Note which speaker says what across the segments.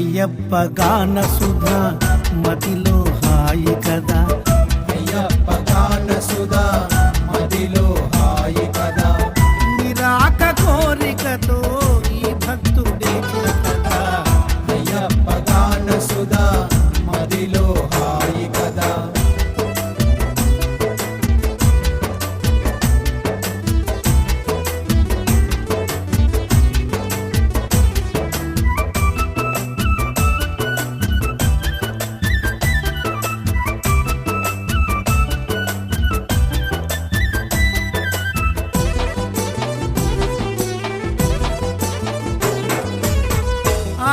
Speaker 1: అయ్యప్ప గాన సుధ మతిలో హాయి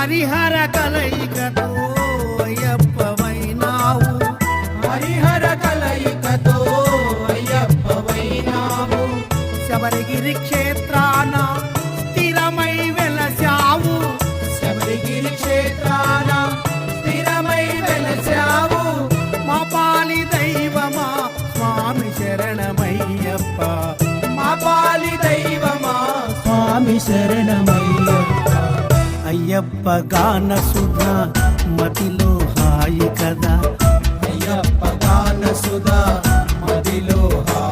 Speaker 1: హరిహర కలయికతో అయ్యప్పవైనావు.
Speaker 2: హరిహర కలయికతో అయ్యప్ప వైనావు
Speaker 1: శబరిగిరి క్షేత్రాన స్థిరమై వెలసావు
Speaker 2: శబరిగిరి క్షేత్రాన స్థిరమై వెలసావు
Speaker 1: మా పాలి దైవమా స్వామి శరణమయ్యప్ప.
Speaker 2: మా పాలి దైవమా స్వామి శరణమయ్యప్ప.
Speaker 1: అయ్యప్ప గాన సుధా మతిలో హాయి కదా.
Speaker 2: అయ్యప్ప గాన సుధా మతిలో హాయి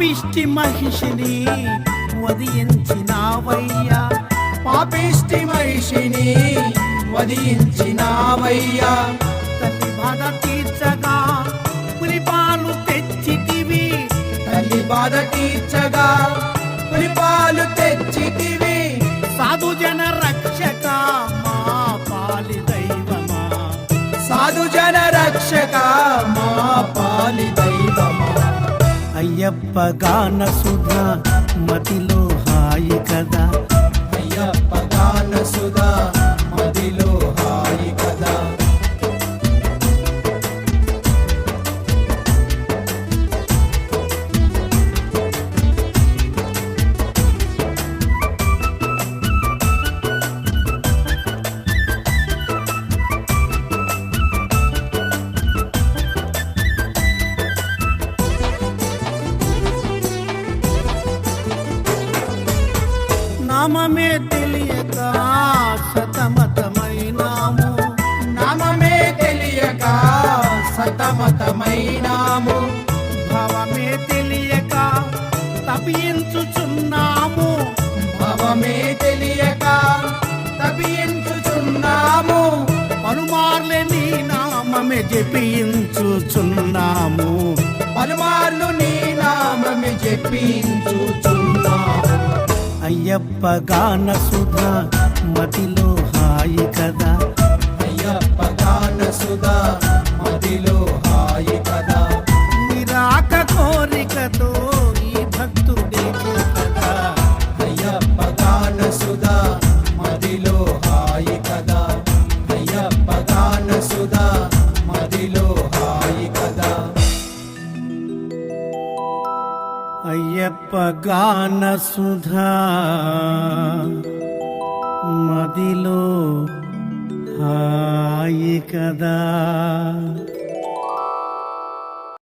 Speaker 1: పాపిష్టి మహిషిని వదించినావయ్యా
Speaker 2: పాపిష్టి మహిషిని వధించినావయ్యా.
Speaker 1: తల్లి బాధ తీర్చగా పులిపాలు తెచ్చితివి.
Speaker 2: తల్లి బాధ తీర్చగా పులిపాలు తెచ్చితివి.
Speaker 1: సాధు జన అయ్యప్పగాన
Speaker 2: సుధా
Speaker 1: మతిలో హాయి కదా.
Speaker 2: అయ్యప్పగాన సుధా
Speaker 1: నామమే తెలియక సతమతమైనాము.
Speaker 2: నామమే తెలియక సతమతమైనాము.
Speaker 1: భవమే తెలియక తపించుచున్నాము.
Speaker 2: భవమే తెలియక తపించుచున్నాము.
Speaker 1: పలుమార్లే నీ నామమే జపించుచున్నాము.
Speaker 2: పలుమార్లు నీ నామమే చెప్పించుచున్నాము
Speaker 1: అయ్యప్ప గాన సుధా మతిలో హాయి కదా. చెప్పగాన సుధా మదిలో హాయి కదా.